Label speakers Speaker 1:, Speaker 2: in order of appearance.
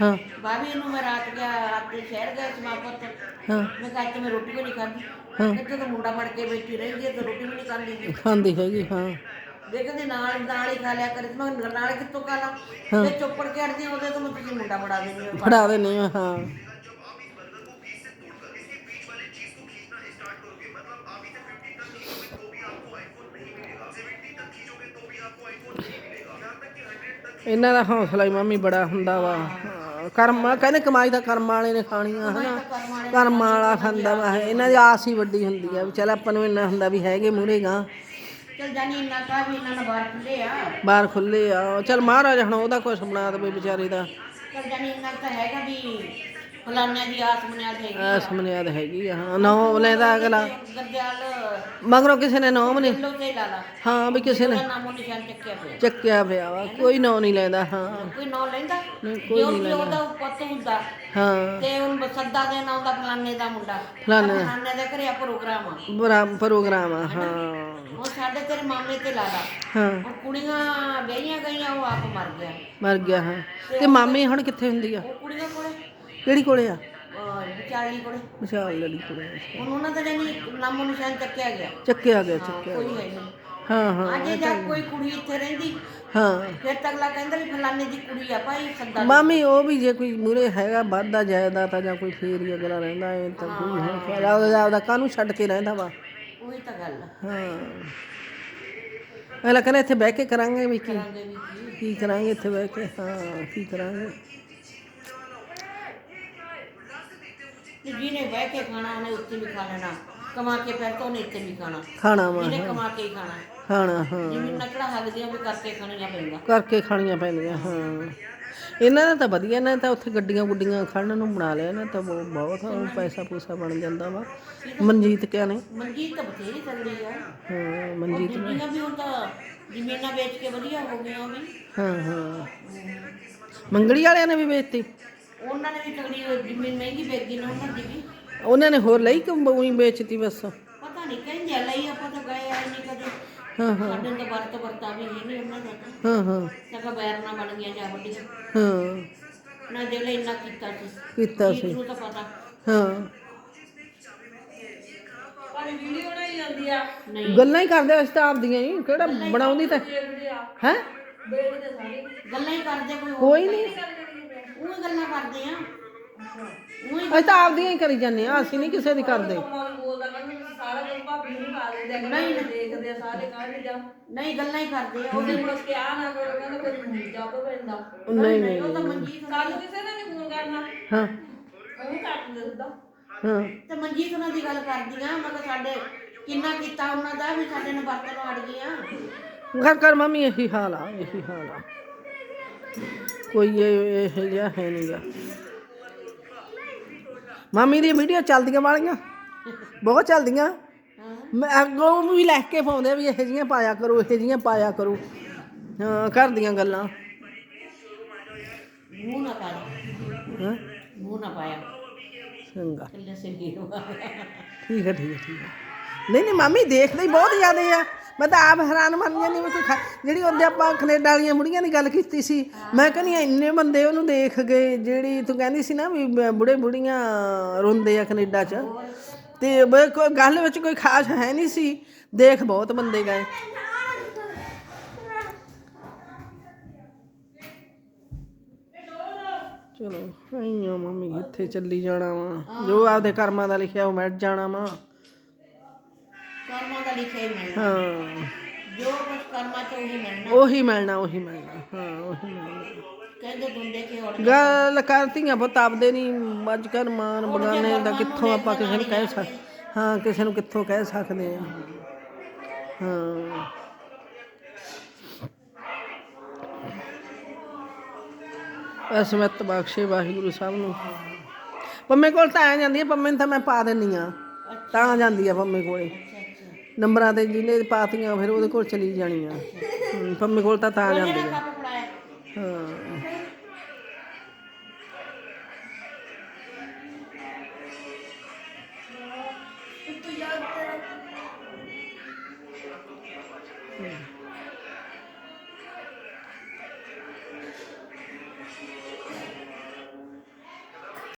Speaker 1: ਹਾਂ।
Speaker 2: ਬਾਬੀ ਨੂੰ ਮੈਂ ਰਾਤ ਗਿਆ ਦੇ ਸ਼ਹਿਰ ਗਿਆ ਸੀ ਵਾਪਸ
Speaker 1: ਹਾਂ।
Speaker 2: ਮੈਂ ਕਿਹਾ ਅੱਜ ਮੈਂ ਰੋਟੀ ਵੀ ਨਹੀਂ ਖਾਧੀ।
Speaker 1: ਹਾਂ।
Speaker 2: ਇੱਥੇ ਤਾਂ ਮੁੰਡਾ ਫੜ ਕੇ ਬੈਠੀ ਰਹੀ ਹੈ ਤੇ ਰੋਟੀ ਵੀ ਨਹੀਂ ਖਾਂਦੀ
Speaker 1: ਖਾਂਦੀ ਹੈਗੀ ਹਾਂ।
Speaker 2: ਦੇਖਦੇ ਨਾਲ ਨਾਲ ਹੀ ਖਾ ਲਿਆ ਕਰੇ ਤੇ ਮੈਂ ਨਾਲ ਕਿੱਥੋਂ ਖਾ ਲਾਂ? ਤੇ ਚੁੱਪੜ ਕੇ ਅੜਦੀ ਉਹਦੇ ਤੋਂ ਮੈਂ ਤੁਸੀਂ ਮੁੰਡਾ ਫੜਾ ਹੋ।
Speaker 1: ਫੜਾ ਦੇਣੀ ਹਾਂ। ਇਹਨਾਂ ਦਾ ਹੌਸਲਾ ਹੀ ਮਾਮੀ ਬੜਾ ਹੁੰਦਾ ਵਾ। ਕਰਮ ਕਹਿੰਦੇ ਕਮਾਈ ਤਾਂ ਕਰਮ ਵਾਲੇ ਨੇ ਖਾਣੀ ਆ ਹਨਾ? ਕਰਮ ਵਾਲਾ ਖਾਂਦਾ ਵਾ ਇਹ। ਇਹਨਾਂ ਦੀ ਆਸ ਹੀ ਵੱਡੀ ਹੁੰਦੀ ਆ ਵੀ ਚੱਲ ਆਪਾਂ ਨੂੰ ਇੰਨਾ ਹੁੰਦਾ ਵੀ ਹੈਗੇ ਮੂਹਰੇਗਾ
Speaker 2: ਚਲ ਜਾਨੀ ਇੰਨਾ ਕਾ ਵੀ ਇਹਨਾਂ ਨਾਲ ਬਾਹਰ ਖੁੱਲੇ ਆ।
Speaker 1: ਬਾਹਰ ਖੁੱਲੇ ਆ। ਚੱਲ ਮਹਾਰਾਜ ਹੁਣ ਉਹਦਾ ਕੁਛ ਬਣਾ ਦੇਵੇ ਵਿਚਾਰੇ ਦਾ।
Speaker 2: ਚਲ ਜਾਨੀ ਇੰਨਾ ਤਾਂ ਹੈਗਾ ਵੀ ਫਲਾਨਿਆਂ ਦੀ ਆਸ ਮਨਿਆ ਹੈਗੀ
Speaker 1: ਐਸ ਮਨਿਆਦ ਹੈਗੀ ਆ ਹਾਂ ਨੌ ਲੈਦਾ ਅਗਲਾ।
Speaker 2: ਗਰਦਿਆਲ
Speaker 1: ਮਗਰੋਂ ਕਿਸੇ ਨੇ ਨੌ ਨੇ
Speaker 2: ਤੇ ਲਾ ਲਾ।
Speaker 1: ਹਾਂ ਵੀ ਕਿਸੇ ਨੇ।
Speaker 2: ਉਹਦਾ ਨਾਮੋ ਨਿਸ਼ਾਨ ਚੱਕਿਆ ਪਿਆ।
Speaker 1: ਚੱਕਿਆ ਪਿਆ ਵਾ ਕੋਈ ਨੌ ਨਹੀਂ ਲੈਂਦਾ ਹਾਂ।
Speaker 2: ਕੋਈ ਨਾਂ ਲੈਂਦਾ?
Speaker 1: ਨਹੀਂ,
Speaker 2: ਕੋਈ ਨਹੀਂ ਉਹਦਾ ਪੁੱਤ ਹੁੰਦਾ।
Speaker 1: ਹਾਂ।
Speaker 2: ਤੇ ਉਹਨੂੰ ਸੱਦਾ ਦੇਣਾ ਉਹਦਾ ਦਾ ਮੁੰਡਾ।
Speaker 1: ਫਲਾਣੇ।
Speaker 2: ਦਾ ਘਰੇ ਪ੍ਰੋਗਰਾਮ ਆ।
Speaker 1: ਬਰਾ ਪ੍ਰੋਗਰਾਮ ਆ ਹਾਂ।
Speaker 2: ਉਹ ਸਾਡੇ ਤੇਰੇ ਮਾਮੇ ਤੇ ਲਾ ਲਾ।
Speaker 1: ਹਾਂ।
Speaker 2: ਉਹ ਕੁੜੀਆਂ ਵਿਆਹੀਆਂ ਗਈਆਂ ਉਹ ਆਪ ਮਰ ਗਿਆ।
Speaker 1: ਮਰ ਗਿਆ ਹਾਂ। ਤੇ ਮਾਮੀ ਹੁਣ ਕਿੱਥੇ ਹੁੰਦੀ ਆ?
Speaker 2: ਉਹ ਕੁੜੀਆਂ ਕੋਲੇ?
Speaker 1: ਕਿਹੜੀ ਕੋਲੇ ਆ?
Speaker 2: ਅਹ ਵਿਚਾਰੀ ਕੋਲੇ।
Speaker 1: ਵਿਸ਼ਾਲ ਲੜੀ ਕੋਲੇ
Speaker 2: ਹੁਣ ਉਹਨਾਂ ਦਾ ਜਾਨੀ ਨਾਮੋ ਨਿਸ਼ਾਨ ਚੱਕਿਆ ਗਿਆ।
Speaker 1: ਚੱਕਿਆ ਗਿਆ ਚੱਕਿਆ
Speaker 2: ਕੋਈ ਹੈ ਨਹੀਂ।
Speaker 1: ਹਾਂ ਹਾਂ
Speaker 2: ਅਜੇ ਜਾ ਕੋਈ ਕੁੜੀ ਇੱਥੇ ਰਹਿੰਦੀ
Speaker 1: ਹਾਂ।
Speaker 2: ਫਿਰ ਤਾਂ ਅਗਲਾ ਕਹਿੰਦਾ ਵੀ ਫਲਾਨੇ ਦੀ ਕੁੜੀ ਆ ਭਾਈ ਸੱਦਾ
Speaker 1: ਮਾਮੀ ਉਹ ਵੀ ਜੇ ਕੋਈ ਮੂਰੇ ਹੈਗਾ ਵਾਧਾ ਜਾਇਦਾ ਤਾਂ ਜਾਂ ਕੋਈ ਫੇਰ ਹੀ ਅਗਲਾ ਰਹਿੰਦਾ ਐ ਤਾਂ ਕੋਈ ਹੈ। ਫਿਰ ਆਪਦਾ ਆਪਦਾ ਕਾਹਨੂੰ ਛੱਡ ਕੇ ਰਹਿੰਦਾ ਵਾ?
Speaker 2: ਉਹੀ ਤਾਂ ਗੱਲ
Speaker 1: ਹਾਂ। ਅਗਲਾ ਕਹਿੰਦਾ ਇੱਥੇ ਬਹਿ ਕੇ ਕਰਾਂਗੇ ਵੀ ਕੀ?
Speaker 2: ਕਰਾਂਗੇ ਵੀ ਕੀ।
Speaker 1: ਕੀ ਕਰਾਂਗੇ ਇੱਥੇ ਬਹਿ ਕੇ? ਹਾਂ ਕੀ ਕਰਾਂਗੇ?
Speaker 2: ਤੇ ਜਿਹਨੇ ਬਹਿ ਕੇ ਖਾਣਾ ਉਹਨੇ ਉੱਥੇ ਵੀ ਖਾ ਲੈਣਾ। ਕਮਾ ਕੇ ਫਿਰ ਤਾਂ ਉਹਨੇ ਇੱਥੇ ਵੀ ਖਾਣਾ।
Speaker 1: ਖਾਣਾ ਵਾ
Speaker 2: ਜਿਹਨੇ ਕਮਾ ਕੇ ਹੀ ਖਾਣਾ।
Speaker 1: ਖਾਣਾ ਹਾਂ।
Speaker 2: ਜਿਵੇਂ ਨਕੜਾ ਹੱਲਦੀਆਂ ਵੀ ਕਰਕੇ ਖਾਣੀਆਂ ਪੈਂਦਾ
Speaker 1: ਕਰਕੇ ਖਾਣੀਆਂ ਪੈਂਦੀਆਂ ਹਾਂ। ਇਹਨਾਂ ਦਾ ਤਾਂ ਵਧੀਆ ਨੇ ਤਾਂ ਉੱਥੇ ਗੱਡੀਆਂ ਗੁੱਡੀਆਂ ਖੜਨ ਨੂੰ ਬਣਾ ਲਿਆ ਨਾ ਤਾਂ ਬਹੁਤ ਬਹੁਤ ਪੈਸਾ ਪੂਸਾ ਬਣ ਜਾਂਦਾ ਵਾ। ਮਨਜੀਤ ਕਿਆ ਨੇ?
Speaker 2: ਮਨਜੀਤ ਤਾਂ ਬਥੇਰੀ ਚੱਲਦੀ ਆ।
Speaker 1: ਹਾਂ ਮਨਜੀਤ
Speaker 2: ਦੂਜੀਆਂ ਵੀ ਹੁਣ ਤਾਂ ਜ਼ਮੀਨਾਂ ਵੇਚ ਕੇ ਵਧੀਆ ਹੋ ਗਈਆਂ ਉਹ ਵੀ।
Speaker 1: ਹਾਂ ਹਾਂ। ਮੰਗੜੀ ਵਾਲਿਆਂ ਨੇ ਵੀ ਵੇਚਤੀ?
Speaker 2: ਉਹਨਾਂ ਨੇ ਵੀ ਤਗੜੀ ਜ਼ਮੀਨ ਮਹਿੰਗੀ ਵੇਚ ਨਾ ਉਹਨਾਂ ਦੀ ਵੀ।
Speaker 1: ਉਹਨਾਂ ਨੇ ਹੋਰ ਲਈ ਕਿ ਉਹੀ ਵੇਚਤੀ ਬਸ?
Speaker 2: ਪਤਾ ਨਹੀਂ ਕਹਿੰਦੇ ਆ ਲਈ ਆਪਾਂ ਤਾਂ ਗਏ ਆਏ ਨਹੀਂ ਕਦੇ
Speaker 1: ਹਾਂ ਹਾਂ।
Speaker 2: ਸਾਡੇ ਤਾਂ ਵਰਤ ਵਰਤਾ ਵੀ ਹੈ ਨਹੀਂ ਉਹਨਾਂ ਦਾ। ਤਾਂ
Speaker 1: ਹਾਂ ਹਾਂ।
Speaker 2: ਸਗਾ ਬੈਰ ਨਾ ਬਣ ਗਿਆ ਜਾ ਵੱਡੀਆਂ।
Speaker 1: ਹਾਂ।
Speaker 2: ਨਾ ਜਿਹੜੇ ਇੰਨਾ ਕੀਤਾ ਸੀ।
Speaker 1: ਕੀਤਾ ਸੀ।
Speaker 2: ਨੂੰ ਤਾਂ ਪਤਾ।
Speaker 1: ਹਾਂ।
Speaker 2: ਪਰ ਵੀਡੀਓ ਬਣਾਈ ਜਾਂਦੀ ਆ। ਨਹੀਂ।
Speaker 1: ਗੱਲਾਂ ਹੀ ਕਰਦੇ ਅਸੀਂ ਤਾਂ ਆਪਦੀਆਂ ਹੀ। ਕਿਹੜਾ ਬਣਾਉਂਦੀ ਤਾਂ ਹੈ?
Speaker 2: ਗੱਲਾਂ ਹੀ ਕਰਦੇ ਕੋਈ ਹੋਰ।
Speaker 1: ਕੋਈ ਨਹੀਂ
Speaker 2: ਉਹ ਗੱਲਾਂ ਕਰਦੇ ਆ। ਉਹ
Speaker 1: ਅਸੀਂ ਤਾਂ ਆਪਦੀਆਂ ਹੀ ਕਰੀ ਜਾਂਦੇ ਆ ਅਸੀਂ ਨਹੀਂ ਕਿਸੇ ਦੀ ਕਰਦੇ।
Speaker 2: ਨਹੀਂ। ਦੇਖਦੇ ਸਾਰੇ ਕਾਹਦੇ ਜਾ। ਨਹੀਂ ਗੱਲਾਂ ਹੀ ਕਰਦੇ ਆ। ਉਹਦੇ ਕੋਲ ਕਿਹਾ ਨਾ ਕਰੋ ਕਹਿੰਦਾ ਕੋਈ ਨਹੀਂ ਜਾ ਪੈਂਦਾ
Speaker 1: ਨਹੀਂ ਨਹੀਂ
Speaker 2: ਉਹ ਤਾਂ ਮਨਜੀਤ
Speaker 3: ਕੱਲ ਕਿਸੇ ਨੇ ਨਹੀਂ ਫੋਨ ਕਰਨਾ।
Speaker 1: ਹਾਂ।
Speaker 3: ਉਹ ਕੱਟ ਦਿੰਦਾ।
Speaker 1: ਹਾਂ।
Speaker 2: ਤੇ ਮਨਜੀਤ ਉਹਨਾਂ ਦੀ ਗੱਲ ਕਰਦੀ ਆ ਮੈਂ ਕਿਹਾ ਸਾਡੇ ਕਿੰਨਾ ਕੀਤਾ ਉਹਨਾਂ ਦਾ ਵੀ ਸਾਡੇ ਨੇ ਵਰਤਨ ਅੜ ਗਈਆਂ।
Speaker 1: ਘਰ ਘਰ ਮੰਮੀ ਇਹੀ ਹਾਲ ਆ ਇਹੀ ਹਾਲ ਆ। ਕੋਈ ਇਹ ਇਹ ਜਿਹਾ ਹੈ ਨਹੀਂਗਾ। ਮੰਮੀ ਦੀ ਵੀਡੀਓ ਚੱਲਦੀਆਂ ਵਾਲੀਆਂ। ਬਹੁਤ ਚੱਲਦੀਆਂ। ਮੈਂ ਅੱਗੋਂ ਵੀ ਲੈ ਕੇ ਪਾਉਂਦੇ ਵੀ ਇਹੋ ਜਿਹੀਆਂ ਪਾਇਆ ਕਰੋ ਇਹੋ ਜਿਹੀਆਂ ਪਾਇਆ ਕਰੋ। ਹਾਂ ਘਰ ਦੀਆਂ ਗੱਲਾਂ।
Speaker 2: ਮੂੰਹ ਨਾ ਪਾਇਆ।
Speaker 1: ਹਾਂ?
Speaker 2: ਮੂੰਹ ਨਾ ਪਾਇਆ।
Speaker 1: ਚੰਗਾ। ਠੀਕ ਹੈ ਠੀਕ ਹੈ ਠੀਕ ਹੈ। ਨਹੀਂ ਨਹੀਂ ਮਾਮੀ ਦੇਖਦੇ ਹੀ ਬਹੁਤ ਜ਼ਿਆਦੇ ਆ। ਮੈਂ ਤਾਂ ਆਪ ਹੈਰਾਨ ਮੰਨ ਜਾਂਦੀ ਮੈਂ ਕੋਈ ਜਿਹੜੀ ਉਹਦੇ ਆਪਾਂ ਕੈਨੇਡਾ ਵਾਲੀਆਂ ਬੁੜੀਆਂ ਦੀ ਗੱਲ ਕੀਤੀ ਸੀ ਮੈਂ ਕਹਿੰਦੀ ਇੰਨੇ ਬੰਦੇ ਉਹਨੂੰ ਦੇਖ ਗਏ ਜਿਹੜੀ ਤੂੰ ਕਹਿੰਦੀ ਸੀ ਨਾ ਵੀ ਬੁੜੇ ਬੁੜੀਆਂ ਰੋਂਦੇ ਆ ਕੈਨੇਡਾ 'ਚ। ਤੇ ਕੋਈ ਗੱਲ ਵਿੱਚ ਕੋਈ ਖਾਸ ਹੈ ਨਹੀਂ ਸੀ। ਦੇਖ ਬਹੁਤ ਬੰਦੇ ਗਏ। ਚਲੋ ਆਈਆਂ ਮੰਮੀ ਕਿੱਥੇ ਚੱਲੀ ਜਾਣਾ ਵਾ। ਜੋ ਆਪਦੇ ਕਰਮਾਂ ਦਾ ਲਿਖਿਆ ਉਹ ਮਿਟ ਜਾਣਾ ਵਾ।
Speaker 2: ਕਰਮਾਂ ਦਾ ਲਿਖਿਆ ਹੀ ਮਿਲਣਾ।
Speaker 1: ਹਾਂ।
Speaker 2: ਜੋ ਕੁਝ ਕਰਮਾਂ ਚ ਉਹੀ ਮਿਲਣਾ।
Speaker 1: ਉਹੀ ਮਿਲਣਾ ਉਹੀ ਮਿਲਣਾ। ਹਾਂ ਉਹੀ ਮਿਲਣਾ।
Speaker 2: ਕਹਿੰਦੇ ਦੁੰਦੇ ਕੇ ਹੋਰ
Speaker 1: ਗੱਲ ਕਰਤੀਆਂ ਪੁੱਤ ਆਪਦੇ ਨਹੀਂ ਅੱਜ ਕੱਲ੍ਹ ਮਾਨ ਬਗਾਨੇ ਦਾ ਕਿੱਥੋਂ ਆਪਾਂ ਕਿਸੇ ਨੂੰ ਕਹਿ ਸਕ ਹਾਂ ਕਿਸੇ ਨੂੰ ਕਿੱਥੋਂ ਕਹਿ ਸਕਦੇ ਆ। ਹਾਂ। ਅਸਮਤ ਬਖਸ਼ੇ ਵਾਹਿਗੁਰੂ ਸਾਹਿਬ ਨੂੰ। ਪੰਮੇ ਕੋਲ ਤਾਂ ਆ ਜਾਂਦੀ ਹੈ ਪੰਮੇ ਨੂੰ ਤਾਂ ਮੈਂ ਪਾ ਦਿੰਨੀ ਆ। ਤਾਂ ਜਾਂਦੀ ਆ ਪੰਮੇ ਕੋਲੇ। ਨੰਬਰਾਂ ਤੇ ਜਿਹਨੇ ਪਾਤੀਆਂ ਫਿਰ ਉਹਦੇ ਕੋਲ ਚਲੀ ਜਾਣੀਆਂ। ਹਮ, ਪੰਮੇ ਕੋਲ ਤਾਂ ਤਾਂ ਜਾਂਦੀ ਆ।
Speaker 2: ਹਾਂ। ਤੂੰ ਯਾਦ ਕਰ